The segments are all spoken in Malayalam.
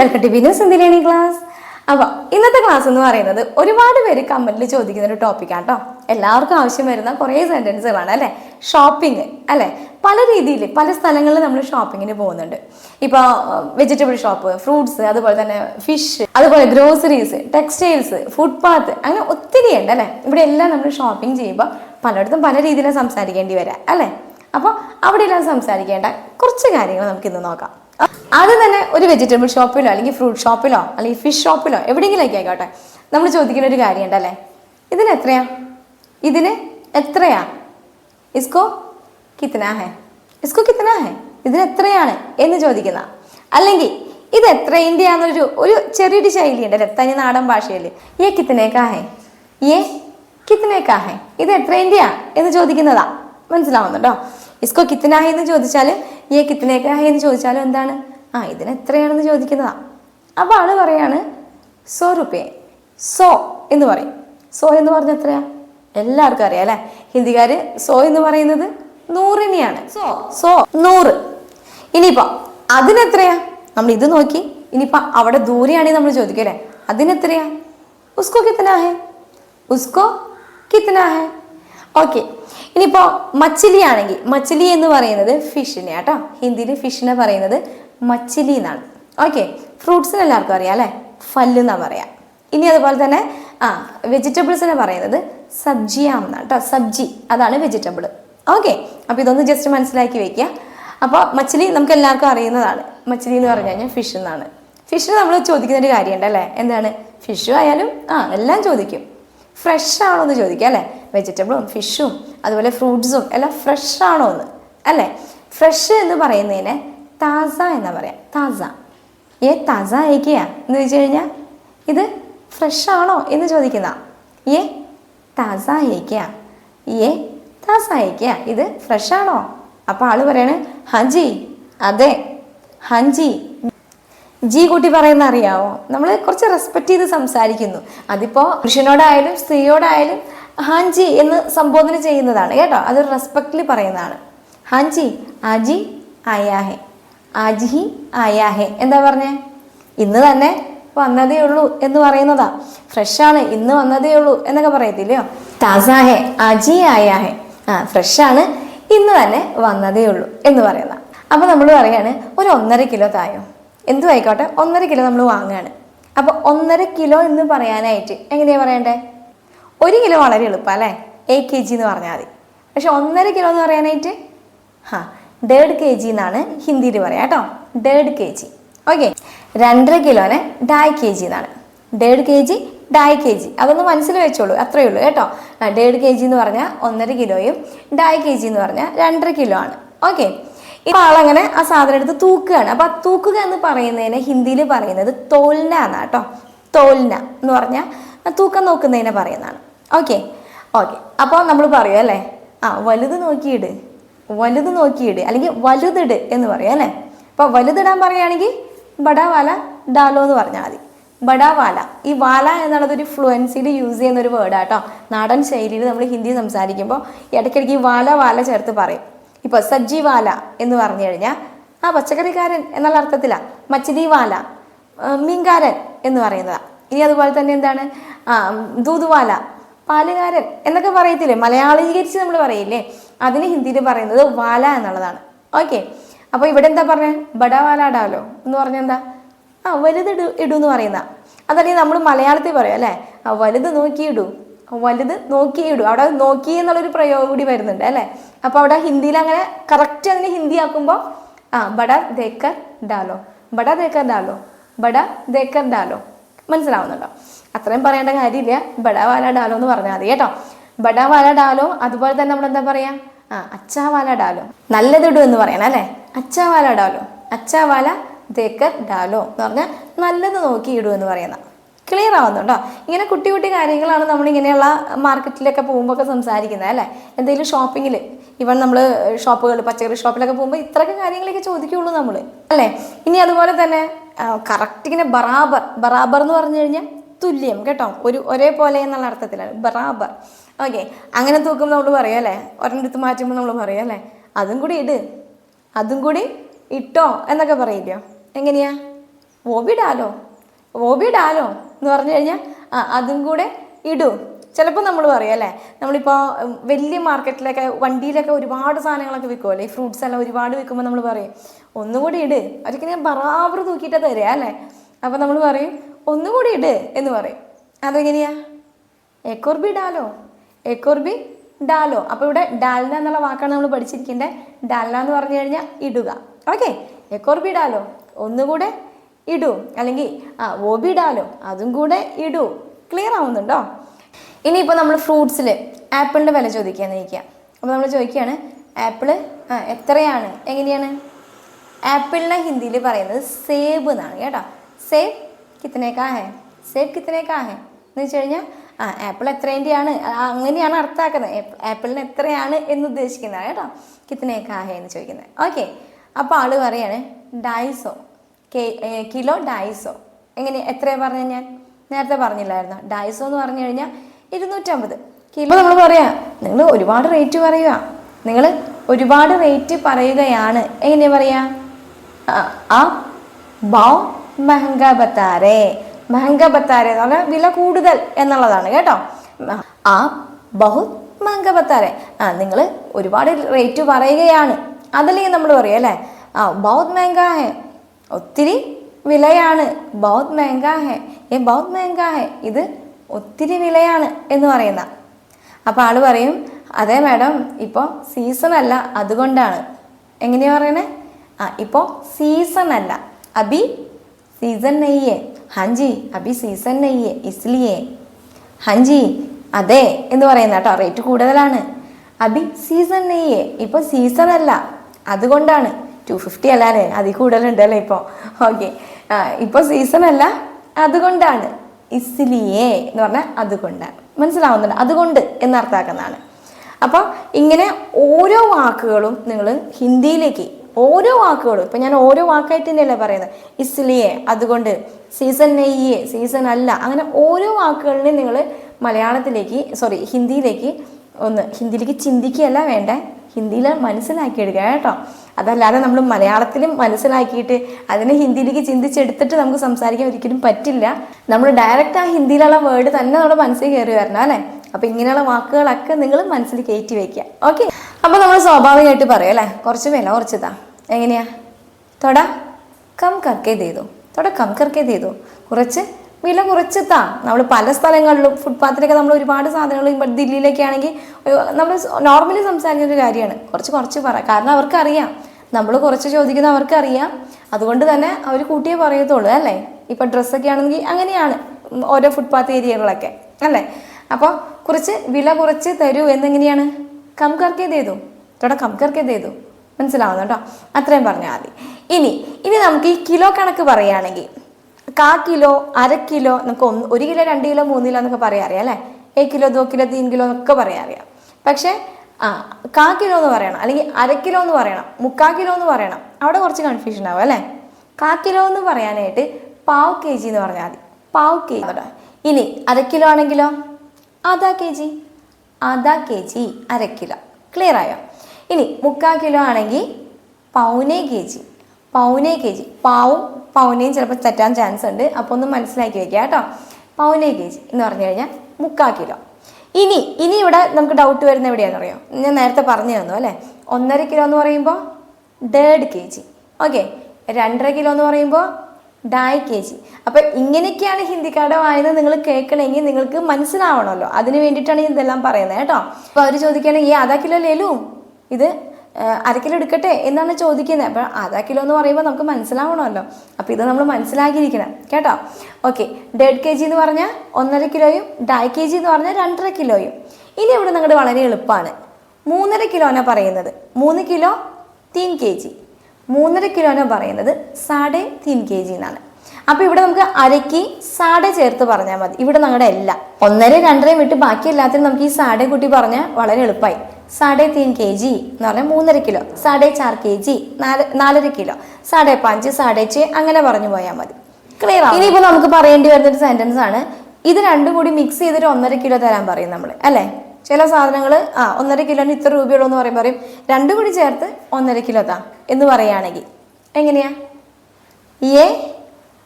വെൽക്കം ടു വിനു സുന്ദരിയാണി ക്ലാസ് അപ്പോൾ ഇന്നത്തെ ക്ലാസ് എന്ന് പറയുന്നത് ഒരുപാട് പേര് കമന്റിൽ ചോദിക്കുന്ന ഒരു ടോപ്പിക്കാണ് കേട്ടോ എല്ലാവർക്കും ആവശ്യം വരുന്ന കുറേ സെന്റൻസുകളാണ് അല്ലേ? ഷോപ്പിംഗ് അല്ലേ? പല രീതിയിൽ പല സ്ഥലങ്ങളിൽ നമ്മൾ ഷോപ്പിങ്ങിന് പോകുന്നുണ്ട്. ഇപ്പോൾ വെജിറ്റബിൾ ഷോപ്പ് ഫ്രൂട്ട്സ് അതുപോലെ തന്നെ ഫിഷ് അതുപോലെ ഗ്രോസറീസ് ടെക്സ്റ്റൈൽസ് ഫുട്പാത്ത് അങ്ങനെ ഒത്തിരി ഉണ്ട് അല്ലേ? ഇവിടെ എല്ലാം നമ്മൾ ഷോപ്പിംഗ് ചെയ്യുമ്പോൾ പലയിടത്തും പല രീതിയിലാണ് സംസാരിക്കേണ്ടി വരാം അല്ലേ? അപ്പോൾ അവിടെയെല്ലാം സംസാരിക്കേണ്ട കുറച്ച് കാര്യങ്ങൾ നമുക്ക് ഇന്ന് നോക്കാം. ആദ്യം തന്നെ ഒരു വെജിറ്റബിൾ ഷോപ്പിലോ അല്ലെങ്കിൽ ഫ്രൂട്ട് ഷോപ്പിലോ അല്ലെങ്കിൽ ഫിഷ് ഷോപ്പിലോ എവിടെയെങ്കിലൊക്കെ ആയിക്കോട്ടെ. നമ്മൾ ചോദിക്കുന്ന ഒരു കാര്യമുണ്ടല്ലേ ഇതിന് എത്രയാ? ഇതിന് എത്രയാ? ഇസ്കോ കിത്തനാ ഹെ? ഇസ്കോ കിത്തനാ ഹെ? ഇതിന് എത്രയാണ് എന്ന് ചോദിക്കുന്ന. അല്ലെങ്കിൽ ഇത് എത്ര ഇന്ത്യയാന്നൊരു ഒരു ചെറിയൊരു ശൈലി അല്ലേ? തനി നാടൻ ഭാഷയിൽ ഏ കിത്തനേക്കാ ഹെ? ഏ കിത്തനേക്കാ ഹെ? ഇത് എത്രയിന്റെയാ എന്ന് ചോദിക്കുന്നതാ? മനസ്സിലാവുന്നുണ്ടോ? ഇസ്കോ കിത്തനായി ഹെ എന്ന് ചോദിച്ചാൽ ഈ കിത്തനേക്കായി ഹെ എന്ന് ചോദിച്ചാലും എന്താണ്? ആ ഇതിന് എത്രയാണെന്ന് ചോദിക്കുന്നതാ. അപ്പോൾ ആൾ പറയാണ് സോ റുപ്പേ സോ എന്ന് പറയും. സോ എന്ന് പറഞ്ഞ എത്രയാ? എല്ലാവർക്കും അറിയാം അല്ലേ? ഹിന്ദിക്കാർ സോ എന്ന് പറയുന്നത് നൂറിനെയാണ്. സോ. സോ നൂറ്. ഇനിയിപ്പോ അതിനെത്രയാ? നമ്മൾ ഇത് നോക്കി ഇനിയിപ്പോ അവിടെ ദൂരെയാണെങ്കിൽ നമ്മൾ ചോദിക്കും അല്ലേ അതിനെത്രയാ? ഉസ്കോ കിത്തനാ ഹേ? ഉസ്കോ കിത്തനാ ഹേ? ഓക്കെ ഇനിയിപ്പോൾ മച്ചിലി ആണെങ്കിൽ മച്ചിലി എന്ന് പറയുന്നത് ഫിഷിനെ കേട്ടോ ഹിന്ദിയിൽ ഫിഷിനെ പറയുന്നത് മച്ചിലി എന്നാണ്. ഓക്കെ ഫ്രൂട്ട്സിന് എല്ലാവർക്കും അറിയാം അല്ലേ? ഫല്ല് എന്നാണ് പറയാം. ഇനി അതുപോലെ തന്നെ ആ വെജിറ്റബിൾസിനെ പറയുന്നത് സബ്ജിയാം എന്നാണ് കേട്ടോ സബ്ജി അതാണ് വെജിറ്റബിൾ ഓക്കെ അപ്പോൾ ഇതൊന്ന് ജസ്റ്റ് മനസ്സിലാക്കി വെക്കുക അപ്പോൾ മച്ചിലി നമുക്ക് എല്ലാവർക്കും അറിയുന്നതാണ്. മച്ചിലി എന്ന് പറഞ്ഞു കഴിഞ്ഞാൽ ഫിഷ് എന്നാണ്. ഫിഷ് നമ്മൾ ചോദിക്കുന്ന ഒരു കാര്യമുണ്ട് അല്ലേ? എന്താണ്? ഫിഷും ആയാലും ആ എല്ലാം ചോദിക്കും. ഫ്രഷ് ആണോ എന്ന് ചോദിക്കുക അല്ലേ? വെജിറ്റബിളും ഫിഷും അതുപോലെ ഫ്രൂട്ട്സും എല്ലാം ഫ്രഷ് ആണോ എന്ന് അല്ലേ? ഫ്രഷ് എന്ന് പറയുന്നതിനെ താസ എന്നാ പറയാം. താസ. ഏ താസ അയക്കുക എന്ന് വെച്ച് കഴിഞ്ഞാൽ ഇത് ഫ്രഷ് ആണോ എന്ന് ചോദിക്കുന്ന ഏ താസ അയക്കുക ഏ താസ അയക്കുക ഇത് ഫ്രഷ് ആണോ? അപ്പോൾ ആൾ പറയണേ ഹജി അതെ ഹഞ്ചി. ജി കൂട്ടി പറയുന്ന അറിയാവോ നമ്മൾ കുറച്ച് റെസ്പെക്ട് ചെയ്ത് സംസാരിക്കുന്നു. അതിപ്പോൾ പുരുഷനോടായാലും സ്ത്രീയോടായാലും ഹാൻജി എന്ന് സംബോധന ചെയ്യുന്നതാണ് കേട്ടോ. അതൊരു റെസ്പെക്റ്റിൽ പറയുന്നതാണ്. ഹാൻജി ആജി ആയാഹെ. ആജിഹി ആയാഹെ. എന്താ പറഞ്ഞേ? ഇന്ന് തന്നെ വന്നതേ ഉള്ളൂ എന്ന് പറയുന്നതാ. ഫ്രഷാണ് ഇന്ന് വന്നതേ ഉള്ളൂ എന്നൊക്കെ പറയത്തില്ലയോ? താസാഹെ ആജി ആയാഹെ. ആ ഫ്രഷാണ് ഇന്ന് തന്നെ വന്നതേ ഉള്ളൂ എന്ന് പറയുന്ന അപ്പോൾ നമ്മൾ പറയാണ് ഒരു ഒന്നര കിലോ തായോ എന്തു ആയിക്കോട്ടെ ഒന്നര കിലോ നമ്മൾ വാങ്ങുകയാണ്. അപ്പോൾ ഒന്നര കിലോ എന്ന് പറയാനായിട്ട് എങ്ങനെയാ പറയണ്ടേ? ഒരു കിലോ വളരെ എളുപ്പം അല്ലേ? എ കെ ജി എന്ന് പറഞ്ഞാൽ മതി. പക്ഷെ ഒന്നര കിലോ എന്ന് പറയാനായിട്ട്? ഹാ ഡേഡ് കെ ജി എന്നാണ് ഹിന്ദിയിൽ പറയാം കേട്ടോ. ഡേഡ് കെ ജി ഓക്കെ രണ്ടര കിലോനെ ഡായ് കെ ജി എന്നാണ്. ഡേഡ് കെ ജി ഡായ് കെ ജി അതൊന്ന് മനസ്സിൽ വെച്ചോളൂ അത്രയേ ഉള്ളൂ കേട്ടോ. ഡേഡ് കെ ജി എന്ന് പറഞ്ഞാൽ ഒന്നര കിലോയും ഡായ് കെ ജി എന്ന് പറഞ്ഞാൽ രണ്ടര കിലോ ആണ്. ഓക്കെ ഇപ്പൊ ആളങ്ങനെ ആ സാധനം എടുത്ത് തൂക്കുകയാണ്. അപ്പൊ ആ തൂക്കുക എന്ന് പറയുന്നതിനെ ഹിന്ദിയിൽ പറയുന്നത് തോൽന എന്നാ കേട്ടോ തോൽന എന്ന് പറഞ്ഞാൽ തൂക്കം നോക്കുന്നതിനെ പറയുന്നതാണ്. ഓക്കെ? ഓക്കെ. അപ്പോൾ നമ്മൾ പറയും അല്ലേ? ആ വലുത് നോക്കിയിട്. വലുത് നോക്കിയിട്. അല്ലെങ്കിൽ വലുതിട് എന്ന് പറയും അല്ലേ? അപ്പോൾ വലുതിടാൻ പറയുകയാണെങ്കിൽ ബഡാവാല ഡാലോ എന്ന് പറഞ്ഞാൽ മതി. ബഡാവാല ഈ വാല എന്നുള്ളത് ഒരു ഫ്ലുവൻസിയിൽ യൂസ് ചെയ്യുന്ന ഒരു വേർഡാട്ടോ നാടൻ ശൈലിയിൽ നമ്മൾ ഹിന്ദി സംസാരിക്കുമ്പോൾ ഇടയ്ക്കിടയ്ക്ക് വാല വാല ചേർത്ത് പറയും. ഇപ്പോൾ സജ്ജീവാല എന്ന് പറഞ്ഞു കഴിഞ്ഞാൽ ആ പച്ചക്കറിക്കാരൻ എന്നുള്ള അർത്ഥത്തിലാണ് മച്ചിദീവാല മീൻകാരൻ എന്ന് പറയുന്നതാണ് ഇനി അതുപോലെ തന്നെ എന്താണ്? ആ ദൂതുവാല പാലുകാരൻ എന്നൊക്കെ പറയത്തില്ലേ? മലയാളീകരിച്ച് നമ്മൾ പറയില്ലേ? അതിന് ഹിന്ദിയിൽ പറയുന്നത് വാല എന്നുള്ളതാണ്. ഓക്കെ. അപ്പോൾ ഇവിടെ എന്താ പറഞ്ഞത് ബഡാവാല ഡാലോ എന്ന് പറഞ്ഞാൽ എന്താ? ആ വലുത് ഇടു ഇടൂ എന്ന് പറയുന്ന അതല്ലെങ്കിൽ നമ്മൾ മലയാളത്തിൽ പറയും അല്ലേ? ആ വലുത് നോക്കിയിടൂ. വലുത് നോക്കിയിടും. അവിടെ നോക്കി എന്നുള്ളൊരു പ്രയോഗം കൂടി വരുന്നുണ്ട് അല്ലേ? അപ്പോൾ അവിടെ ഹിന്ദിയിൽ അങ്ങനെ കറക്റ്റ് അതിനെ ഹിന്ദി ആക്കുമ്പോൾ ആ ബട ദേക്കർ ഡാലോ ബട ദേക്കർ ഡാലോ ബട ദേക്കർ ഡാലോ. മനസ്സിലാവുന്നുണ്ടോ? അത്രയും പറയേണ്ട കാര്യമില്ല. ബഡ വാല ഡാലോ എന്ന് പറഞ്ഞാൽ മതി കേട്ടോ. ബഡ വാല ഡാലോ അതുപോലെ തന്നെ നമ്മൾ എന്താ പറയാ? ആ അച്ചാ വാല ഡാലോ. നല്ലതിടൂ എന്ന് പറയണം അല്ലേ? അച്ചാ വാല ഡാലോ അച്ചാ വാല ദേക്കർ ഡാലോ എന്ന് പറഞ്ഞാൽ നല്ലത് നോക്കി ഇടൂ എന്ന് പറയുന്ന. ക്ലിയർ ആവുന്നുണ്ടോ? ഇങ്ങനെ കുട്ടി കുട്ടി കാര്യങ്ങളാണ് നമ്മൾ ഇങ്ങനെയുള്ള മാർക്കറ്റിലൊക്കെ പോകുമ്പോൾ ഒക്കെ സംസാരിക്കുന്നത് അല്ലേ? എന്തെങ്കിലും ഷോപ്പിങ്ങിൽ ഇവൻ നമ്മൾ ഷോപ്പുകൾ പച്ചക്കറി ഷോപ്പിലൊക്കെ പോകുമ്പോൾ ഇത്രയൊക്കെ കാര്യങ്ങളൊക്കെ ചോദിക്കുള്ളൂ നമ്മൾ അല്ലേ? ഇനി അതുപോലെ തന്നെ കറക്റ്റ് ഇങ്ങനെ ബറാബർ ബറാബർ എന്ന് പറഞ്ഞു കഴിഞ്ഞാൽ തുല്യം കേട്ടോ. ഒരു ഒരേപോലെ എന്നുള്ള അർത്ഥത്തിലാണ് ബറാബർ. ഓക്കെ അങ്ങനെ തൂക്കുമ്പോൾ നമ്മൾ പറയും അല്ലേ? ഒരെണ്ണടുത്ത് മാറ്റുമ്പോൾ നമ്മൾ പറയും അല്ലേ? അതും കൂടി ഇട്. അതും കൂടി ഇട്ടോ എന്നൊക്കെ പറയില്ലയോ എങ്ങനെയാ? വോബി ഡാലോ എന്ന് പറഞ്ഞു കഴിഞ്ഞാൽ അതും കൂടെ ഇടൂ. ചിലപ്പോൾ നമ്മൾ പറയും അല്ലേ? നമ്മളിപ്പോൾ വലിയ മാർക്കറ്റിലൊക്കെ വണ്ടിയിലൊക്കെ ഒരുപാട് സാധനങ്ങളൊക്കെ വിൽക്കുമല്ലേ ഈ ഫ്രൂട്ട്സ് എല്ലാം ഒരുപാട് വിൽക്കുമ്പോൾ നമ്മൾ പറയും ഒന്നുകൂടി ഇട്. അവർക്ക് ഞാൻ ബറാബർ തൂക്കിയിട്ട് തരിക അല്ലേ? അപ്പോൾ നമ്മൾ പറയും ഒന്നുകൂടി ഇട് എന്ന് പറയും. അതെങ്ങനെയാ? എക്കോർബി ഡാലോ? എക്കോർബി ഡാലോ? അപ്പോൾ ഇവിടെ ഡാൽന എന്നുള്ള വാക്കാണ് നമ്മൾ പഠിച്ചിരിക്കേണ്ടത്. ഡാൽന എന്ന് പറഞ്ഞു കഴിഞ്ഞാൽ ഇടുക. ഓക്കെ? എക്കോർബി ഡാലോ? ഒന്നുകൂടെ ഇടൂ. അല്ലെങ്കിൽ ആ ഓബി ഡാലോ അതും കൂടെ ഇടൂ. ക്ലിയർ ആവുന്നുണ്ടോ? ഇനിയിപ്പോൾ നമ്മൾ ഫ്രൂട്ട്സിൽ ആപ്പിളിന്റെ വില ചോദിക്കാന്ന് ചോദിക്കുക അപ്പോൾ നമ്മൾ ചോദിക്കുകയാണ് ആപ്പിൾ എത്രയാണ്? എങ്ങനെയാണ്? ആപ്പിളിനെ ഹിന്ദിയിൽ പറയുന്നത് സേബ് എന്നാണ് കേട്ടോ. സേബ് കിത്തനേക്കാ ഹേ. സേബ് കിത്തനേക്കാ ഹേ. എന്ന് വെച്ച് കഴിഞ്ഞാൽ ആ ആപ്പിൾ എത്രേന്റെയാണ് അങ്ങനെയാണ് അർത്ഥമാക്കുന്നത്. ആപ്പ്- ആപ്പിളിന് എത്രയാണ് എന്ന് ഉദ്ദേശിക്കുന്നത് കേട്ടോ. കിത്തനേക്കാ ഹേ എന്ന് ചോദിക്കുന്നത്. ഓക്കെ. അപ്പോൾ ആൾ പറയാണ് ഡൈസോ. Kilo Daiso. എങ്ങനെ എത്രയാണ് പറഞ്ഞത് ഞാൻ? നേരത്തെ പറഞ്ഞില്ലായിരുന്നു? ഡൈസോ എന്ന് പറഞ്ഞു കഴിഞ്ഞാൽ ഇരുന്നൂറ്റമ്പത്. കിലോ നമ്മൾ പറയാം നിങ്ങൾ ഒരുപാട് റേറ്റ് പറയുക. നിങ്ങൾ ഒരുപാട് റേറ്റ് പറയുകയാണ്. എങ്ങനെ പറയാ? ആ, ബൗ മെഹങ്ക ബത്താരേ. മെഹങ്ക ബത്താരേ എന്ന് പറഞ്ഞാൽ വില കൂടുതൽ എന്നുള്ളതാണ് കേട്ടോ? ആ ബഹുത് മെഹങ്ക ബത്താരേ. ആ നിങ്ങൾ ഒരുപാട് റേറ്റ് പറയുകയാണ്. അതല്ലെങ്കിൽ നമ്മൾ പറയും അല്ലേ? ആ ബൗത് മെഹങ്ക ഒത്തിരി വിലയാണ്. ബൗത് മെഹങ്ക ഹെ. ഏ ബൗത് മെഹങ്ക ഹെ. ഇത് ഒത്തിരി വിലയാണ് എന്ന് പറയുന്ന. അപ്പോൾ ആൾ പറയും അതെ മാഡം ഇപ്പോൾ സീസൺ അല്ല അതുകൊണ്ടാണ്. എങ്ങനെയാ പറയണേ? ആ ഇപ്പോൾ സീസൺ അല്ല. അബി സീസൺ നെയ്യേ. ഹഞ്ചി അബി സീസൺ നെയ്യേ. ഇസ്ലിയേ. ഹഞ്ചി അതെ എന്ന് പറയുന്ന കേട്ടോ. റേറ്റ് കൂടുതലാണ്. അബി സീസൺ നെയ്യേ. ഇപ്പോൾ സീസൺ അല്ല അതുകൊണ്ടാണ്. ടു ഫിഫ്റ്റി അല്ല അല്ലേ അതിൽ കൂടുതലുണ്ട് അല്ലേ ഇപ്പോൾ ഓക്കെ ഇപ്പോൾ സീസൺ അല്ല അതുകൊണ്ടാണ്. ഇസ്ലിയേ എന്ന് പറഞ്ഞാൽ അതുകൊണ്ടാണ് മനസ്സിലാവുന്നുണ്ട്? അതുകൊണ്ട് എന്ന് അർത്ഥമാക്കുന്നതാണ് അപ്പോൾ ഇങ്ങനെ ഓരോ വാക്കുകളും നിങ്ങൾ ഹിന്ദിയിലേക്ക് ഓരോ വാക്കുകളും ഇപ്പം ഞാൻ ഓരോ വാക്കായിട്ട് തന്നെയല്ലേ പറയുന്നത്? ഇസ്ലിയെ അതുകൊണ്ട്. സീസൺ നെയ്യേ സീസൺ അല്ല. അങ്ങനെ ഓരോ വാക്കുകളിനെയും നിങ്ങൾ മലയാളത്തിലേക്ക് സോറി ഹിന്ദിയിലേക്ക് ഒന്ന് ഹിന്ദിയിലേക്ക് ചിന്തിക്കുകയല്ല വേണ്ട? ഹിന്ദിയിൽ മനസ്സിലാക്കിയെടുക്കുക കേട്ടോ. അതല്ലാതെ നമ്മൾ മലയാളത്തിലും മനസ്സിലാക്കിയിട്ട് അതിനെ ഹിന്ദിയിലേക്ക് ചിന്തിച്ചെടുത്തിട്ട് നമുക്ക് സംസാരിക്കാൻ ഒരിക്കലും പറ്റില്ല. നമ്മൾ ഡയറക്റ്റ് ആ ഹിന്ദിയിലുള്ള വേർഡ് തന്നെ നമ്മുടെ മനസ്സിൽ കയറി വരണം അല്ലേ? അപ്പോൾ ഇങ്ങനെയുള്ള വാക്കുകളൊക്കെ നിങ്ങൾ മനസ്സിൽ കയറ്റി വയ്ക്കുക. ഓക്കെ അപ്പോൾ നമ്മൾ സ്വാഭാവികമായിട്ട് പറയും അല്ലേ? കുറച്ച് വില കുറച്ചതാ. എങ്ങനെയാ? തൊട കം കർക്കേ ചെയ്തു തൊട കം കർക്കേ ചെയ്തു കുറച്ച് വില കുറച്ച് താ നമ്മൾ പല സ്ഥലങ്ങളിലും ഫുട്പാത്തിലൊക്കെ നമ്മൾ ഒരുപാട് സാധനങ്ങൾ ഇപ്പോൾ ദില്ലിയിലൊക്കെ ആണെങ്കിൽ നമ്മൾ നോർമലി സംസാരിക്കുന്ന ഒരു കാര്യമാണ് കുറച്ച് കുറച്ച് പറ. കാരണം അവർക്കറിയാം. നമ്മൾ കുറച്ച് ചോദിക്കുന്ന അവർക്കറിയാം. അതുകൊണ്ട് തന്നെ അവർ കൂട്ടിയേ പറയത്തുള്ളൂ അല്ലേ? ഇപ്പം ഡ്രസ്സൊക്കെ ആണെങ്കിൽ അങ്ങനെയാണ് ഓരോ ഫുട്പാത്ത് ഏരിയകളൊക്കെ അല്ലേ? അപ്പോൾ കുറച്ച് വില കുറച്ച് തരൂ എന്നെങ്ങനെയാണ്? കംകർക്കേ ചെയ്തു? തൊടെ കംകർക്കേ ചെയ്തു? മനസ്സിലാവുന്നു കേട്ടോ അത്രയും പറഞ്ഞാൽ മതി. ഇനി ഇനി നമുക്ക് ഈ കിലോ കണക്ക് പറയുകയാണെങ്കിൽ കാ കിലോ അര കിലോ നമുക്ക് ഒന്ന് ഒരു കിലോ രണ്ട് കിലോ മൂന്ന് കിലോ എന്നൊക്കെ പറയാൻ അറിയാം അല്ലേ? ഏ കിലോ ദോ കിലോ തീൻ കിലോ എന്നൊക്കെ പറയാൻ അറിയാം. പക്ഷേ ആ കാ കിലോ എന്ന് പറയണം. അല്ലെങ്കിൽ അര കിലോ എന്ന് പറയണം. മുക്കാ കിലോ എന്ന് പറയണം. അവിടെ കുറച്ച് കൺഫ്യൂഷൻ ആവും അല്ലേ? കാ കിലോ എന്ന് പറയാനായിട്ട് പാവ് കെ ജി എന്ന് പറഞ്ഞാൽ മതി. പാവ് കെ ജി ഇനി അര കിലോ ആണെങ്കിലോ? ആധാ കെ ജി ആധാ കെ ജി അര കിലോ. ക്ലിയർ ആയോ? ഇനി മുക്കാ കിലോ ആണെങ്കിൽ പൗനെ കെ ജി പൗനെ കെ ജി പാവും പൗനയും ചിലപ്പോൾ തെറ്റാൻ ചാൻസ് ഉണ്ട്. അപ്പോൾ ഒന്ന് മനസ്സിലാക്കി വെക്കുക കേട്ടോ. പൗനെ കെ ജി എന്ന് പറഞ്ഞു കഴിഞ്ഞാൽ മുക്കാ കിലോ ഇനി ഇനി ഇവിടെ നമുക്ക് ഡൗട്ട് വരുന്ന എവിടെയാണെന്ന് അറിയോ? ഞാൻ നേരത്തെ പറഞ്ഞു തന്നു അല്ലേ? ഒന്നര കിലോ എന്ന് പറയുമ്പോൾ ഡേഡ് കെ ജി ഓക്കെ രണ്ടര കിലോ എന്ന് പറയുമ്പോൾ ഡായ് കെ ജി അപ്പം ഇങ്ങനെയൊക്കെയാണ് ഹിന്ദിക്കാരുടെ വായന നിങ്ങൾ കേൾക്കണമെങ്കിൽ നിങ്ങൾക്ക് മനസ്സിലാവണമല്ലോ. അതിന് വേണ്ടിയിട്ടാണ് ഇതെല്ലാം പറയുന്നത് കേട്ടോ. അപ്പോൾ അവർ ചോദിക്കുകയാണെങ്കിൽ ഈ അതാ കിലോ ലേലു? ഇത് അര കിലോ എടുക്കട്ടെ എന്നാണ് ചോദിക്കുന്നത് അപ്പോൾ അര കിലോ എന്ന് പറയുമ്പോൾ നമുക്ക് മനസ്സിലാവണമല്ലോ. അപ്പോൾ ഇത് നമ്മൾ മനസ്സിലാക്കിയിരിക്കണം. കേട്ടോ? ഓക്കെ. ഡേഡ് കെ ജി എന്ന് പറഞ്ഞാൽ ഒന്നര കിലോയും ഡായ് കെ ജി എന്ന് പറഞ്ഞാൽ രണ്ടര കിലോയും. ഇനി ഇവിടെ നിങ്ങളുടെ വളരെ എളുപ്പമാണ് മൂന്നര കിലോന പറയുന്നത്? മൂന്ന് കിലോ തീൻ കെ ജി. മൂന്നര കിലോന പറയുന്നത്? സാഡെ തീൻ കെ ജി എന്നാണ്. അപ്പോൾ ഇവിടെ നമുക്ക് അരയ്ക്ക് സാഡെ ചേർത്ത് പറഞ്ഞാൽ മതി. ഇവിടെ നിങ്ങളുടെ എല്ലാം ഒന്നര രണ്ടരയും വിട്ട് ബാക്കി എല്ലാത്തിനും നമുക്ക് ഈ സാഡെ കൂട്ടി പറഞ്ഞാൽ വളരെ എളുപ്പമായി സാഡെ തീൻ കെ ജി എന്ന് പറഞ്ഞാൽ മൂന്നര കിലോ സാഡേ ചാർ കെ ജി നാല് നാലര കിലോ സാഡേ പാഞ്ച് സാഡേ ചേ അങ്ങനെ പറഞ്ഞു പോയാൽ മതി. ക്ലിയർ ഇനിയിപ്പോൾ നമുക്ക് പറയേണ്ടി വരുന്ന ഒരു സെന്റൻസ് ആണ്. ഇത് രണ്ടും കൂടി മിക്സ് ചെയ്തിട്ട് ഒന്നര കിലോ തരാൻ പറയും നമ്മൾ അല്ലേ? ചില സാധനങ്ങൾ ആ ഒന്നര കിലോന് ഇത്ര രൂപയുള്ളൂ എന്ന് പറയും പറയും. രണ്ടും കൂടി ചേർത്ത് ഒന്നര കിലോ താ എന്ന് പറയുകയാണെങ്കിൽ എങ്ങനെയാ? ഏ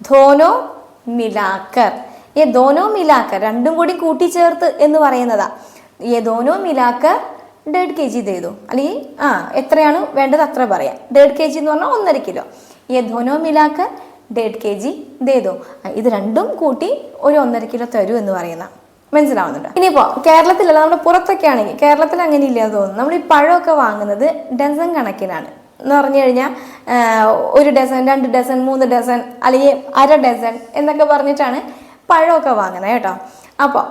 ധോനോ മിലാക്കർ ഏ ധോനോ മിലാക്കർ രണ്ടും കൂടി കൂട്ടിച്ചേർത്ത് എന്ന് പറയുന്നതാ. ഏ ധോനോ മിലാക്കർ ഡേഡ് കെ ജി ചെയ്തു അല്ലെങ്കിൽ ആ എത്രയാണ് വേണ്ടത് അത്ര പറയാം. ഡേഡ് കെ ജി എന്ന് പറഞ്ഞാൽ ഒന്നര കിലോ ഈ ധോനോ മിലാക്ക് ഡേഡ് കെ ജി ദേതോ ഇത് രണ്ടും കൂട്ടി ഒരു ഒന്നര കിലോ തരൂ എന്ന് പറയുന്ന. മനസ്സിലാവുന്നുണ്ട്? ഇനിയിപ്പോൾ കേരളത്തിലല്ല നമ്മുടെ പുറത്തൊക്കെ ആണെങ്കിൽ കേരളത്തിൽ അങ്ങനെ ഇല്ലാന്ന് തോന്നുന്നു. നമ്മൾ ഈ പഴമൊക്കെ വാങ്ങുന്നത് ഡസൻ കണക്കിനാണ്. എന്ന് പറഞ്ഞു കഴിഞ്ഞാൽ ഒരു ഡസൻ രണ്ട് ഡസൻ മൂന്ന് ഡസൻ അല്ലെങ്കിൽ അര ഡസൻ എന്നൊക്കെ പറഞ്ഞിട്ടാണ് പഴമൊക്കെ വാങ്ങുന്നത് കേട്ടോ. അപ്പോൾ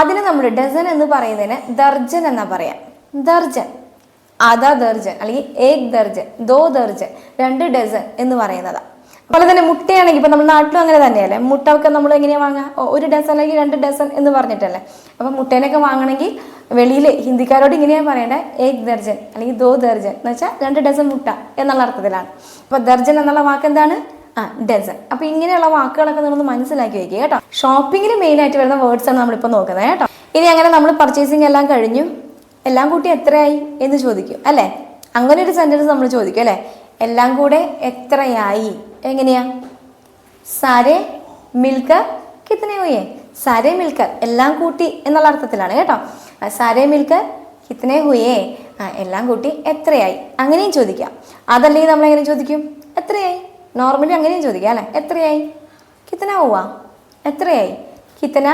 അതിന് നമ്മൾ ഡസൻ എന്ന് പറയുന്നതിന് ദർജൻ എന്നാ പറയാം? ദർജൻ. ആധാ ദർജൻ അല്ലെങ്കിൽ ഏക് ദർജൻ ദോ ദർജൻ രണ്ട് ഡസൻ എന്ന് പറയുന്നതാണ് അതുപോലെ തന്നെ മുട്ടയാണെങ്കിൽ ഇപ്പൊ നമ്മുടെ നാട്ടിലും അങ്ങനെ തന്നെയല്ലേ? മുട്ട ഒക്കെ നമ്മൾ എങ്ങനെയാ വാങ്ങുക ഒരു ഡസൺ അല്ലെങ്കിൽ രണ്ട് ഡസൺ എന്ന് പറഞ്ഞിട്ടല്ലേ? അപ്പൊ മുട്ടേനൊക്കെ വാങ്ങണമെങ്കിൽ വെളിയിൽ ഹിന്ദിക്കാരോട് ഇങ്ങനെയാ പറയേണ്ടത് ഏക് ദർജൻ അല്ലെങ്കിൽ ദോ ദർജൻ എന്ന് വെച്ചാൽ രണ്ട് ഡസൺ മുട്ട എന്നുള്ള അർത്ഥത്തിലാണ്. അപ്പൊ ദർജൻ എന്നുള്ള വാക്ക് എന്താണ്? ആ ഡസൺ അപ്പൊ ഇങ്ങനെയുള്ള വാക്കുകളൊക്കെ നിങ്ങൾ മനസ്സിലാക്കി വെക്കുക കേട്ടോ. ഷോപ്പിങ്ങിൽ മെയിനായിട്ട് വരുന്ന വേർഡ്സ് ആണ് നമ്മളിപ്പോൾ നോക്കുന്നത് കേട്ടോ. ഇനി അങ്ങനെ നമ്മൾ പർച്ചേസിങ് എല്ലാം കഴിഞ്ഞു. എല്ലാം കൂട്ടി എത്രയായി എന്ന് ചോദിക്കും അല്ലേ? അങ്ങനെ ഒരു സെന്റൻസ് നമ്മൾ ചോദിക്കും അല്ലേ? എല്ലാം കൂടെ എത്രയായി? എങ്ങനെയാ? സാരെ മിൽക്കർ കിത്തനെ ഹുയേ സാരെ മിൽക്കർ എല്ലാം കൂട്ടി എന്നുള്ള അർത്ഥത്തിലാണ് കേട്ടോ. സാരെ മിൽക്കർ കിത്തനെ ഹുയേ ആ എല്ലാം കൂട്ടി എത്രയായി? അങ്ങനെയും ചോദിക്കാം. അതല്ലെങ്കിൽ നമ്മൾ എങ്ങനെ ചോദിക്കും? എത്രയായി? നോർമലി അങ്ങനെയും ചോദിക്കാം അല്ലേ? എത്രയായി? കിത്തന ഹുവ എത്രയായി? കിത്തന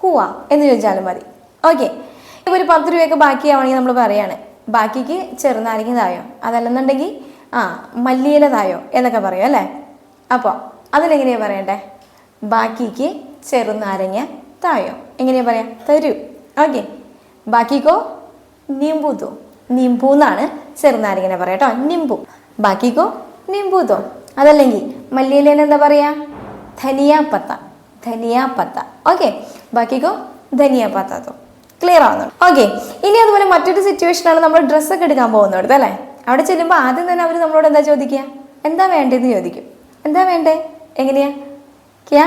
ഹുവ എന്ന് ചോദിച്ചാലും മതി. ഓക്കെ ഒരു പത്ത് രൂപയൊക്കെ ബാക്കിയാവണമെങ്കിൽ നമ്മൾ പറയാണ്. ബാക്കിക്ക് ചെറുനാരങ്ങ തായോ? അതല്ലെന്നുണ്ടെങ്കിൽ ആ മല്ലിയില തായോ എന്നൊക്കെ പറയും അല്ലേ? അപ്പോൾ അതിലെങ്ങനെയാണ് പറയണ്ടേ? ബാക്കിക്ക് ചെറുനാരങ്ങ തായോ? എങ്ങനെയാണ് പറയാം? തരൂ. ഓക്കെ. ബാക്കിക്കോ? നിമ്പൂതോ നിമ്പു എന്നാണ് ചെറുനാരങ്ങനെ പറയാം കേട്ടോ നിമ്പു. ബാക്കിക്കോ? നിമ്പൂതോ അതല്ലെങ്കിൽ മല്ലിയിലേന് എന്താ പറയാ? ധനിയ പത്ത. ഓക്കെ. ബാക്കിക്കോ? ധനിയ പത്ത തോ. ക്ലിയർ ആവുന്നുണ്ട് ഓക്കെ ഇനി അതുപോലെ മറ്റൊരു സിറ്റുവേഷൻ ആണ് നമ്മൾ ഡ്രസ്സൊക്കെ എടുക്കാൻ പോകുന്നത് അല്ലേ? അവിടെ ചെല്ലുമ്പോൾ ആദ്യം തന്നെ അവർ നമ്മളോട് എന്താ ചോദിക്കുക? എന്താ വേണ്ടതെന്ന് ചോദിക്കും. എന്താ വേണ്ടേ? എങ്ങനെയാ? ക്യാ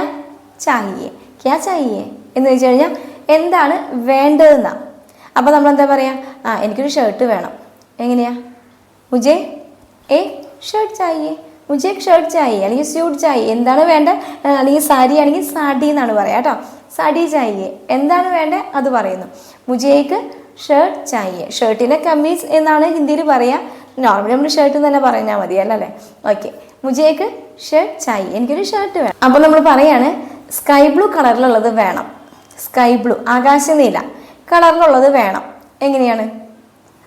ചായേ ക്യാ ചായേ എന്ന് ചോദിച്ചു കഴിഞ്ഞാൽ എന്താണ് വേണ്ടതെന്നാണ് അപ്പോൾ നമ്മൾ എന്താ പറയുക ആ എനിക്കൊരു ഷർട്ട് വേണം. എങ്ങനെയാ? മുജേ ഏ ഷർട്ട് ചായേ മുജേ ഷർട്ട് ചായേ അല്ലെങ്കിൽ സ്യൂട്ട് ചായേ എന്താണ് വേണ്ടത്? അല്ലെങ്കിൽ സാരി ആണെങ്കിൽ സാഡി എന്നാണ് പറയുക കേട്ടോ. സാഡി ചായ എന്താണ് വേണ്ടത് അത് പറയുന്നു. മുജേക്ക് ഷർട്ട് ചായ ഷർട്ടിനെ കമ്മീസ് എന്നാണ് ഹിന്ദിയിൽ പറയുക നോർമലി നമ്മൾ ഷർട്ട് തന്നെ പറഞ്ഞാൽ മതി അല്ലല്ലേ? ഓക്കെ മുജേക്ക് ഷർട്ട് ചായ എനിക്കൊരു ഷർട്ട് വേണം. അപ്പോൾ നമ്മൾ പറയാണ് സ്കൈ ബ്ലൂ കളറിലുള്ളത് വേണം. സ്കൈ ബ്ലൂ ആകാശനീല കളറിലുള്ളത് വേണം. എങ്ങനെയാണ്?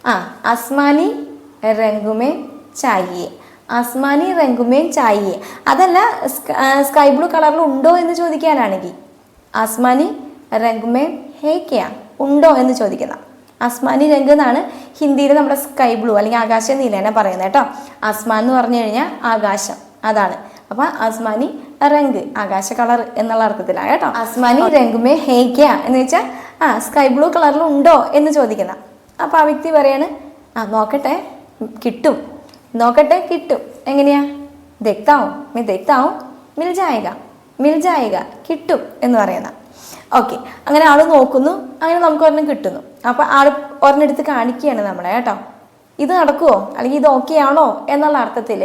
ആ അസ്മാനി രംഗുമേ ചായയെ. അസ്മാനി രംഗുമേ ചായയെ. അതല്ല സ്ക- ബ്ലൂ കളറിൽ ഉണ്ടോ എന്ന് ചോദിക്കാനാണെങ്കിൽ ആസ്മാനി ഹേ ഹേക്കയാ ഉണ്ടോ എന്ന് ചോദിക്കുന്ന. ആസ്മാനി രംഗ് എന്നാണ് ഹിന്ദിയിൽ നമ്മുടെ സ്കൈ ബ്ലൂ അല്ലെങ്കിൽ ആകാശ നീലേനെ പറയുന്നത് കേട്ടോ. ആസ്മാൻ എന്ന് പറഞ്ഞു കഴിഞ്ഞാൽ ആകാശം. അതാണ്. അപ്പൊ ആസ്മാനി റംഗ് ആകാശ കളർ എന്നുള്ള അർത്ഥത്തിലാണ് കേട്ടോ. ആസ്മാനി രംഗ്മേ ഹേ ക്യാ? എന്ന് വെച്ചാൽ ആ സ്കൈ ബ്ലൂ കളറിൽ ഉണ്ടോ എന്ന് ചോദിക്കുന്ന. അപ്പൊ ആ വ്യക്തി പറയാണ് ആ നോക്കട്ടെ കിട്ടും. നോക്കട്ടെ കിട്ടും. എങ്ങനെയാ? ദക്താവും. മീ ദക്താവും മിൽ ജായക. മിൽ ജായക കിട്ടും എന്ന് പറയുന്ന. ഓക്കെ അങ്ങനെ ആൾ നോക്കുന്നു. അങ്ങനെ നമുക്ക് ഒരെണ്ണം കിട്ടുന്നു. അപ്പോൾ ആൾ ഒരെണ്ണം എടുത്ത് കാണിക്കുകയാണ് നമ്മളെ കേട്ടോ. ഇത് നടക്കുമോ അല്ലെങ്കിൽ ഇത് ഓക്കെ ആണോ? എന്നുള്ള അർത്ഥത്തിൽ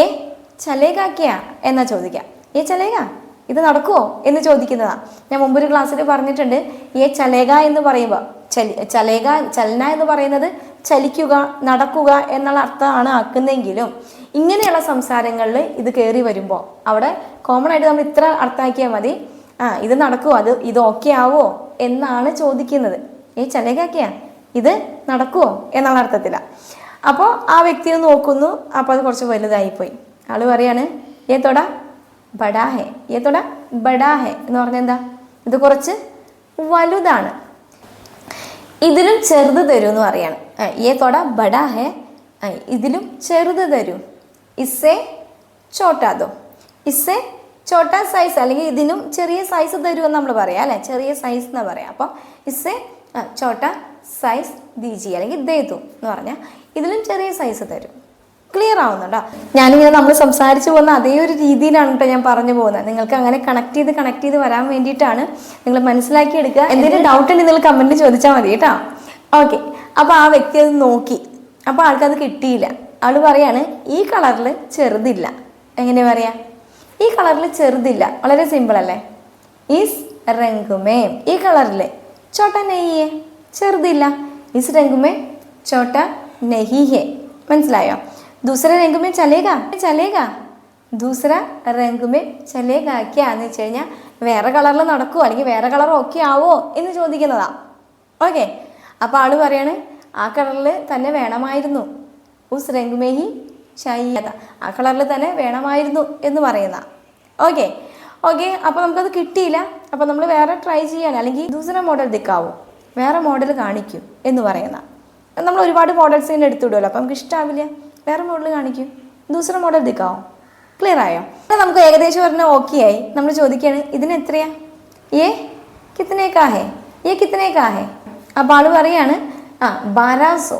ഏ ചലേകാക്കിയ എന്നാ ചോദിക്കുക. ഏ ചലേക ഇത് നടക്കുമോ എന്ന് ചോദിക്കുന്നതാണ് ഞാൻ മുമ്പൊരു ക്ലാസ്സിൽ പറഞ്ഞിട്ടുണ്ട്. ഏ ചലേക എന്ന് പറയുമ്പോൾ ചലി ചലേക ചലന എന്ന് പറയുന്നത് ചലിക്കുക നടക്കുക എന്നുള്ള അർത്ഥമാണ് ആക്കുന്നതെങ്കിലും ഇങ്ങനെയുള്ള സംസാരങ്ങളിൽ ഇത് കയറി വരുമ്പോൾ അവിടെ കോമൺ ആയിട്ട് നമ്മൾ ഇത്ര അർത്ഥമാക്കിയാൽ മതി. ആ ഇത് നടക്കുമോ അത് ഇത് ഓക്കെ ആവോ? എന്നാണ് ചോദിക്കുന്നത്. ഏ ചലേകാക്കിയ? ഇത് നടക്കുമോ എന്നുള്ള അർത്ഥത്തിലാണ് അപ്പോൾ ആ വ്യക്തിയെ നോക്കുന്നു. അപ്പോൾ അത് കുറച്ച് വലുതായിപ്പോയി. ആൾ പറയാണ് ഏ തൊട ബഡാഹെ ഏ തൊട ബഡാഹെ എന്ന് പറഞ്ഞാൽ എന്താ? ഇത് കുറച്ച് വലുതാണ്. ഇതിലും ചെറുത് തരൂ എന്ന് പറയാണ്. ഏ തൊട ബഡാ ഹെ. ഇതിലും ചെറുത് തരൂ. ഇസ്സേ ചോട്ടാതോ. ഇസ്സേ ചോട്ടാ സൈസ് അല്ലെങ്കിൽ ഇതിനും ചെറിയ സൈസ് തരുമെന്ന് നമ്മൾ പറയാം അല്ലേ? ചെറിയ സൈസ് എന്ന് പറയാം. അപ്പോൾ ഇസ്സേ ചോട്ട സൈസ് ദീജി അല്ലെങ്കിൽ ദേതു എന്ന് പറഞ്ഞാൽ ഇതിലും ചെറിയ സൈസ് തരും. ക്ലിയർ ആവുന്നുണ്ടോ? ഞാനിങ്ങനെ നമ്മൾ സംസാരിച്ചു പോകുന്ന അതേ ഒരു രീതിയിലാണ് കേട്ടോ ഞാൻ പറഞ്ഞു പോകുന്നത്. നിങ്ങൾക്ക് അങ്ങനെ കണക്ട് ചെയ്ത് കണക്ട് ചെയ്ത് വരാൻ വേണ്ടിയിട്ടാണ് നിങ്ങൾ മനസ്സിലാക്കി എടുക്കുക. എന്തെങ്കിലും ഡൗട്ട് ഉണ്ടെങ്കിൽ നിങ്ങൾ കമന്റ് ചോദിച്ചാൽ മതി കേട്ടോ. ഓക്കെ അപ്പോൾ ആ വ്യക്തി അത് നോക്കി. അപ്പോൾ ആൾക്കത് കിട്ടിയില്ല. ആൾ പറയാണ് ഈ കളറിൽ ചെറുതില്ല. എങ്ങനെ പറയാ? ഈ കളറിൽ ചെറുതില്ല. വളരെ സിമ്പിൾ അല്ലേ? ഈസ് റെങ്കുമേ ഈ കളറിൽ ചോട്ട നെയ്യേ. ചെറുതില്ല. ഇസ് രംഗുമേ ചോട്ട നെഹിഹേ മനസ്സിലായോ? ദൂസര രംഗുമേ ചലേക ചലേക ദൂസര രംഗുമേ ചലേക ആക്കിയാന്ന് വെച്ച് കഴിഞ്ഞാൽ വേറെ കളറിൽ നടക്കുമോ അല്ലെങ്കിൽ വേറെ കളർ ഓക്കെ ആവോ? എന്ന് ചോദിക്കുന്നതാ. ഓക്കെ. അപ്പോൾ ആൾ പറയാണ് ആ കളറിൽ തന്നെ വേണമായിരുന്നു. ഉസ് രംഗുമേഹി ചയ്യത ആ കളറിൽ തന്നെ വേണമായിരുന്നു എന്ന് പറയുന്ന. ഓക്കെ ഓക്കെ അപ്പോൾ നമുക്കത് കിട്ടിയില്ല. അപ്പോൾ നമ്മൾ വേറെ ട്രൈ ചെയ്യാൻ അല്ലെങ്കിൽ ദൂസര മോഡൽ ദിക്കാവും വേറെ മോഡൽ കാണിക്കും എന്ന് പറയുന്ന. നമ്മൾ ഒരുപാട് മോഡൽസ് ഇങ്ങനെ എടുത്തുവിടുമല്ലോ അപ്പോൾ നമുക്ക് ഇഷ്ടാവില്ല. വേറെ മോഡൽ കാണിക്കും. ദൂസര മോഡൽ ദിക്കാവും ക്ലിയർ ആയോ? അപ്പോൾ നമുക്ക് ഏകദേശം പറഞ്ഞാൽ ഓക്കെ ആയി. നമ്മൾ ചോദിക്കുകയാണ് ഇതിന് എത്രയാ? ഏ? കിത്തനേക്കാ ഹേ? ഏ കിത്തനേക്കാ ഹേ? അപ്പോൾ ആൾ പറയാണ് ആ ബാരാസോ.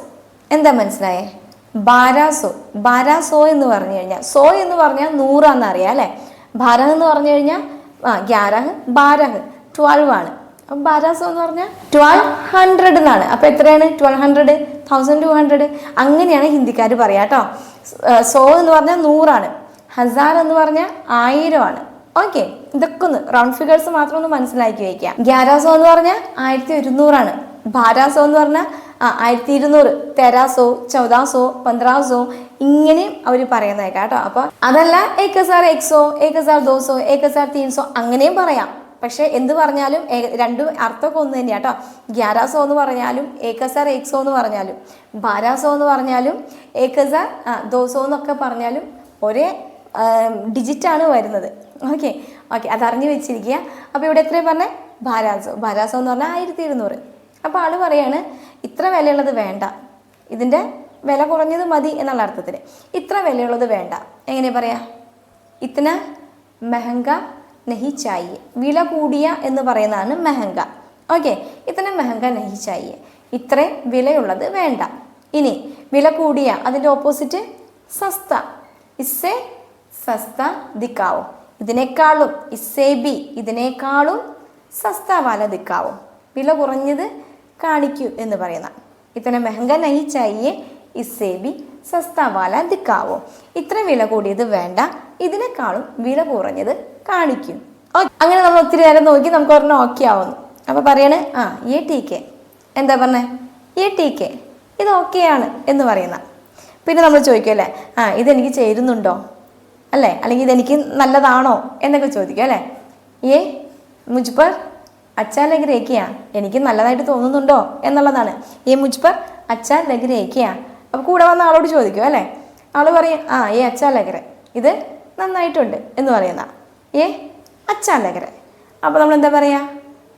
എന്താ മനസ്സിലായേ? ബാരാസോ ബാരാസോ എന്ന് പറഞ്ഞു കഴിഞ്ഞാൽ സോ എന്ന് പറഞ്ഞാൽ നൂറാന്ന് അറിയാം അല്ലേ? ഭാരഹ് എന്ന് പറഞ്ഞു കഴിഞ്ഞാൽ ആ ഗ്യാരഹ് ബാരഹ് ട്വൽവ് ആണ്. അപ്പം ബാരാസോ എന്ന് പറഞ്ഞാൽ ട്വൽവ് ഹൺഡ്രഡ് എന്നാണ്. അപ്പം എത്രയാണ്? Twelve hundred thousand two hundred അങ്ങനെയാണ് ഹിന്ദിക്കാർ പറയാം കേട്ടോ സോ എന്ന് പറഞ്ഞാൽ നൂറാണ്. ഹസാർ എന്ന് പറഞ്ഞാൽ ആയിരമാണ് ഓക്കെ ഇതൊക്കെ ഒന്ന് റൗണ്ട് ഫിഗേഴ്സ് മാത്രം ഒന്ന് മനസ്സിലാക്കി വയ്ക്കുക ഗ്യാരാസോ എന്ന് പറഞ്ഞാൽ ആയിരത്തി ഒരുന്നൂറാണ്. ഭാരാസോ എന്ന് പറഞ്ഞാൽ ആ ആയിരത്തി ഇരുന്നൂറ്. തെരാസോ ചൗദാസോ പന്ത്രാസോ ഇങ്ങനെയും അവർ പറയുന്നതായി കേട്ടോ. അപ്പോൾ അതല്ല ഏക്ക് ഹസാർ എക്സോ ഏക്ക് ഹസാർ ദോസോ ഏക്ക് ഹസാർ തീൻസോ അങ്ങനെയും പറയാം. പക്ഷേ എന്ത് പറഞ്ഞാലും രണ്ടും അർത്ഥമൊക്കെ ഒന്ന് തന്നെയാണ് കേട്ടോ. ഗ്യാരാസോ എന്ന് പറഞ്ഞാലും ഏക്ക് ഹസാർ എക്സോ എന്ന് പറഞ്ഞാലും ബാരാസോ എന്ന് പറഞ്ഞാലും ഏക്ക് ഹസാർ ദോസോ എന്നൊക്കെ പറഞ്ഞാലും ഒരേ ഡിജിറ്റാണ് വരുന്നത്. ഓക്കെ ഓക്കെ അറിഞ്ഞു വെച്ചിരിക്കുക. അപ്പോൾ ഇവിടെ എത്രയാണ് പറഞ്ഞേ? ഭാരാസോ. ഭാരാസോ എന്ന് പറഞ്ഞാൽ ആയിരത്തി ഇരുന്നൂറ് അപ്പോൾ ആൾ പറയാണ് ഇത്ര വിലയുള്ളത് വേണ്ട. ഇതിന്റെ വില കുറഞ്ഞത് മതി എന്നുള്ള അർത്ഥത്തിൽ ഇത്ര വിലയുള്ളത് വേണ്ട. എങ്ങനെ പറയാ? ഇത്തന മെഹങ്ക നെഹി ചായേ വില കൂടിയ എന്ന് പറയുന്നതാണ് മെഹങ്ക. ഓക്കെ ഇത്തന മെഹങ്ക നെഹി ചായേ ഇത്ര വിലയുള്ളത് വേണ്ട. ഇനി വില കൂടിയ അതിന്റെ ഓപ്പോസിറ്റ് സസ്ത. ഇസ്സെ സസ്ത ദിക്കാവോ. ഇതിനേക്കാളും ഇസേബി ഇതിനേക്കാളും സസ്താവാല ദിക്കാവും വില കുറഞ്ഞത് കാണിക്കൂ എന്ന് പറയുന്ന ഇത്തന മെഹങ്ക നഹി ചായേ ഇസേബി സസ്താവാല സസ്ത ദിക്കാവോ ഇത്ര വില കൂടിയത് വേണ്ട ഇതിനേക്കാളും വില കുറഞ്ഞത് കാണിക്കും. അങ്ങനെ നമ്മൾ ഒത്തിരി നേരം നോക്കി നമുക്ക് ഒരെണ്ണം ഓക്കെ ആവുന്നു. അപ്പോൾ പറയണേ ആ ഏ ടി കെ. എന്താ പറഞ്ഞേ? ഏ ടി കെ ഇത് ആണ് എന്ന് പറയുന്ന. പിന്നെ നമ്മൾ ചോദിക്കും അല്ലേ? ആ ഇതെനിക്ക് ചേരുന്നുണ്ടോ? അല്ലേ? അല്ലെങ്കിൽ ഇതെനിക്ക് നല്ലതാണോ എന്നൊക്കെ ചോദിക്കുക അല്ലേ? ഏ? മുജ്പർ അച്ഛാ ലഗ് രേഖയാ? എനിക്ക് നല്ലതായിട്ട് തോന്നുന്നുണ്ടോ എന്നുള്ളതാണ്. ഏ മുജ്പർ അച്ഛാ ലഗ് രേഖയാ? അപ്പോൾ കൂടെ വന്ന ആളോട് ചോദിക്കും അല്ലേ? ആൾ പറയും ആ ഏ അച്ഛാ ലഗ്ര ഇത് നന്നായിട്ടുണ്ട് എന്ന് പറയുന്ന. ഏ അച്ഛാ ലഗ്ര അപ്പോൾ നമ്മൾ എന്താ പറയുക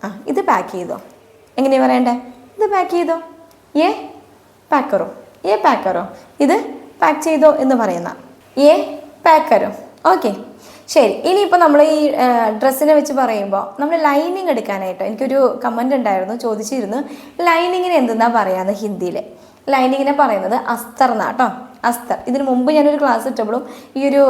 ആ ഇത് പാക്ക് ചെയ്തോ. എങ്ങനെയാണ് പറയണ്ടേ? ഇത് പാക്ക് ചെയ്തോ. ഏ പാക്കറോ ഏ പാക്കറോ ഇത് പാക്ക് ചെയ്തോ എന്ന് പറയുന്ന. ഏ പാക്കറോ ഓക്കെ ശരി. ഇനിയിപ്പോൾ നമ്മൾ ഈ ഡ്രസ്സിനെ വെച്ച് പറയുമ്പോൾ നമ്മൾ ലൈനിങ് എടുക്കാനായിട്ട് എനിക്കൊരു കമന്റ് ഉണ്ടായിരുന്നു ചോദിച്ചിരുന്നു. ലൈനിങ്ങിന് എന്തെന്നാ പറയാന്ന് ഹിന്ദിയിൽ ലൈനിങ്ങിനെ പറയുന്നത് അസ്തർ എന്നാട്ടോ അസ്തർ. ഇതിന് മുമ്പ് ഞാനൊരു ക്ലാസ് ഇട്ടപ്പോഴും ഈ ഒരു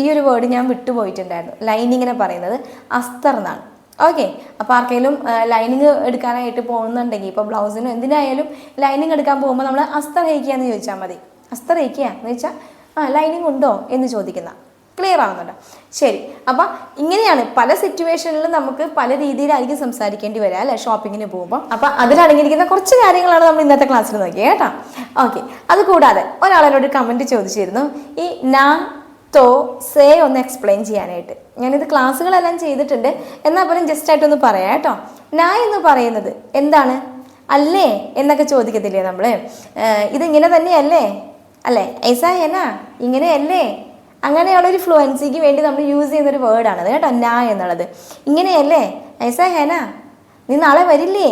ഈ ഒരു വേർഡ് ഞാൻ വിട്ടുപോയിട്ടുണ്ടായിരുന്നു. ലൈനിങ്ങിനെ പറയുന്നത് അസ്തർ എന്നാണ്. ഓക്കെ അപ്പോൾ ആർക്കെങ്കിലും ലൈനിങ് എടുക്കാനായിട്ട് പോകുന്നുണ്ടെങ്കിൽ ഇപ്പോൾ ബ്ലൗസിനും എന്തിനായാലും ലൈനിങ് എടുക്കാൻ പോകുമ്പോൾ നമ്മൾ അസ്തർ ഹയിക്കുക എന്ന് ചോദിച്ചാൽ മതി. അസ്തർ ഹയിക്കുക എന്ന് വെച്ചാൽ ആ ലൈനിങ് ഉണ്ടോ എന്ന് ചോദിക്കുന്ന. ക്ലിയർ ആവുന്നുണ്ട്. ശരി. അപ്പം ഇങ്ങനെയാണ് പല സിറ്റുവേഷനിലും നമുക്ക് പല രീതിയിലായിരിക്കും സംസാരിക്കേണ്ടി വരിക അല്ലേ? ഷോപ്പിങ്ങിന് പോകുമ്പോൾ അപ്പം അതിലടങ്ങിയിരിക്കുന്ന കുറച്ച് കാര്യങ്ങളാണ് നമ്മൾ ഇന്നത്തെ ക്ലാസ്സിൽ നോക്കിയത് കേട്ടോ? ഓക്കെ അതുകൂടാതെ ഒരാളോട് കമന്റ് ചോദിച്ചിരുന്നു. ഈ നാ തോ സേ ഒന്ന് എക്സ്പ്ലെയിൻ ചെയ്യാനായിട്ട്. ഞാനിത് ക്ലാസ്സുകളെല്ലാം ചെയ്തിട്ടുണ്ട്. എന്നാൽ പോലും ജസ്റ്റ് ആയിട്ടൊന്ന് പറയാം കേട്ടോ? നാ എന്ന് പറയുന്നത് എന്താണ്? അല്ലേ എന്നൊക്കെ ചോദിക്കത്തില്ലേ നമ്മൾ ഇതിങ്ങനെ തന്നെയല്ലേ? അല്ലേ? ഐസാ ഹെനാ ഇങ്ങനെയല്ലേ? അങ്ങനെയുള്ളൊരു ഫ്ലുവൻസിക്ക് വേണ്ടി നമ്മൾ യൂസ് ചെയ്യുന്നൊരു വേർഡാണത് കേട്ടോ നാ എന്നുള്ളത്. ഇങ്ങനെയല്ലേ? ഐസാ ഹെനാ നീ നാളെ വരില്ലേ?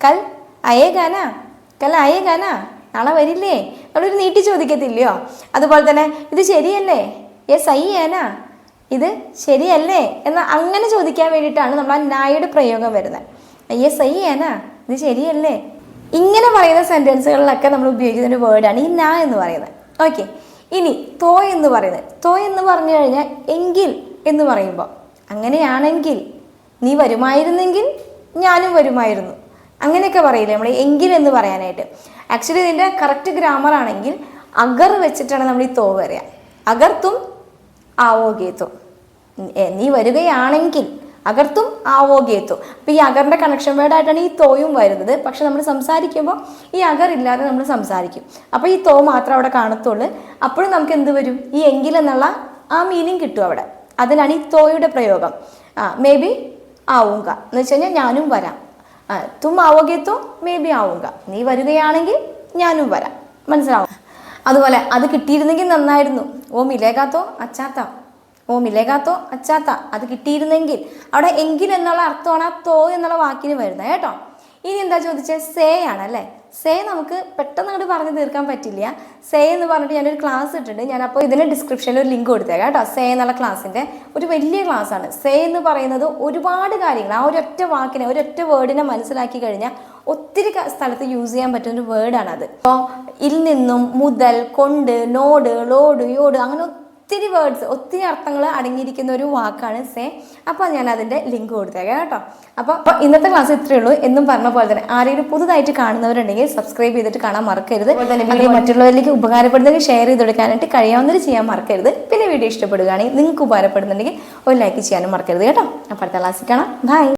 കൽ അയേ ഗാന കൽ അയേ ഗാന നാളെ വരില്ലേ? നമ്മളൊരു നീട്ടി ചോദിക്കത്തില്ലയോ? അതുപോലെ തന്നെ ഇത് ശരിയല്ലേ? ഏ സൈ ഏനാ ഇത് ശരിയല്ലേ? എന്ന് അങ്ങനെ ചോദിക്കാൻ വേണ്ടിയിട്ടാണ് നമ്മൾ ആ നായുടെ പ്രയോഗം വരുന്നത്. അയ്യേ സൈ ഏനാ ഇത് ശരിയല്ലേ? ഇങ്ങനെ പറയുന്ന സെന്റൻസുകളിലൊക്കെ നമ്മൾ ഉപയോഗിക്കുന്ന ഒരു വേർഡാണ് ഈ നാ എന്ന് പറയുന്നത്. ഓക്കെ ഇനി തോ എന്ന് പറയുന്നത്. തോ എന്ന് പറഞ്ഞു കഴിഞ്ഞാൽ എങ്കിൽ എന്ന് പറയുമ്പോൾ അങ്ങനെയാണെങ്കിൽ നീ വരുമായിരുന്നെങ്കിൽ ഞാനും വരുമായിരുന്നു. അങ്ങനെയൊക്കെ പറയില്ലേ നമ്മൾ എങ്കിൽ എന്ന് പറയാനായിട്ട്. ആക്ച്വലി ഇതിന്റെ കറക്റ്റ് ഗ്രാമർ ആണെങ്കിൽ അഗർ വെച്ചിട്ടാണ് നമ്മൾ ഈ തോ പറയുക അഗർത്തും തും ആവോഗേ തോ നീ വരികയാണെങ്കിൽ അകർത്തും ആവോഗേത്തും. അപ്പോൾ ഈ അകറിന്റെ കണക്ഷൻ വേർഡായിട്ടാണ് ഈ തോയും വരുന്നത്. പക്ഷെ നമ്മൾ സംസാരിക്കുമ്പോൾ ഈ അകറില്ലാതെ നമ്മൾ സംസാരിക്കും. അപ്പോൾ ഈ തോ മാത്രം അവിടെ കാണത്തുള്ളൂ. അപ്പോഴും നമുക്ക് എന്ത് വരും? ഈ എങ്കിൽ എന്നുള്ള ആ മീനിങ് കിട്ടും അവിടെ. അതിനാണ് ഈ തോയുടെ പ്രയോഗം. ആ മേ ബി ആവുക എന്ന് വെച്ച് കഴിഞ്ഞാൽ ഞാനും വരാം. തും तो മേ ബി ആവുക നീ വരികയാണെങ്കിൽ ഞാനും വരാം. മനസ്സിലാവും? അതുപോലെ അത് കിട്ടിയിരുന്നെങ്കിൽ നന്നായിരുന്നു. ഓ മിലേകാത്തോ അച്ചാത്ത ഓ മിലേകാത്തോ അച്ചാത്ത അത് കിട്ടിയിരുന്നെങ്കിൽ. അവിടെ എങ്കിൽ എന്നുള്ള അർത്ഥമാണ് ആ തോ എന്നുള്ള വാക്കിന് വരുന്നത് കേട്ടോ. ഇനി എന്താ ചോദിച്ചത് സേ ആണ് അല്ലേ? സേ നമുക്ക് പെട്ടെന്ന് അങ്ങോട്ട് പറഞ്ഞു തീർക്കാൻ പറ്റില്ല. സേ എന്ന് പറഞ്ഞിട്ട് ഞാനൊരു ക്ലാസ് ഇട്ടിട്ടുണ്ട്. ഞാൻ അപ്പോൾ ഇതിന് ഡിസ്ക്രിപ്ഷനിൽ ഒരു ലിങ്ക് കൊടുത്തേക്കാം കേട്ടോ? സേ എന്നുള്ള ക്ലാസ്സിന്റെ ഒരു വലിയ ക്ലാസ്സാണ് സേ എന്ന് പറയുന്നത് ഒരുപാട് കാര്യങ്ങൾ. ആ ഒരൊറ്റ വാക്കിനെ ഒരൊറ്റ വേർഡിനെ മനസ്സിലാക്കി കഴിഞ്ഞാൽ ഒത്തിരി സ്ഥലത്ത് യൂസ് ചെയ്യാൻ പറ്റുന്ന ഒരു വേർഡാണത് അപ്പോൾ ഇൽ നിന്നും മുതൽ കൊണ്ട് നോട് ലോഡ് യോട് അങ്ങനെ ഒത്തിരി വേർഡ്സ് ഒത്തിരി അർത്ഥങ്ങൾ അടങ്ങിയിരിക്കുന്ന ഒരു വാക്കാണ് സേ. അപ്പോൾ ഞാൻ അതിന്റെ ലിങ്ക് കൊടുത്തേക്കാം കേട്ടോ. അപ്പോൾ അപ്പോൾ ഇന്നത്തെ ക്ലാസ് ഇത്രയേ ഉള്ളൂ. എന്നും പറഞ്ഞ പോലെ തന്നെ ആരെങ്കിലും പുതുതായിട്ട് കാണുന്നവരുണ്ടെങ്കിൽ സബ്സ്ക്രൈബ് ചെയ്തിട്ട് കാണാൻ മറക്കരുത്. അതുപോലെ തന്നെ മറ്റുള്ളവരിലേക്ക് ഉപകാരപ്പെടുന്നെങ്കിൽ ഷെയർ ചെയ്ത് കൊടുക്കാനായിട്ട് കഴിയാവുന്നവർ ചെയ്യാൻ മറക്കരുത്. പിന്നെ വീഡിയോ ഇഷ്ടപ്പെടുകയാണെങ്കിൽ നിങ്ങൾക്ക് ഉപകാരപ്പെടുന്നുണ്ടെങ്കിൽ ഒരു ലൈക്ക് ചെയ്യാനും മറക്കരുത് കേട്ടോ. അപ്പോൾ അടുത്ത ക്ലാസ്സിൽ കാണാം. ബൈ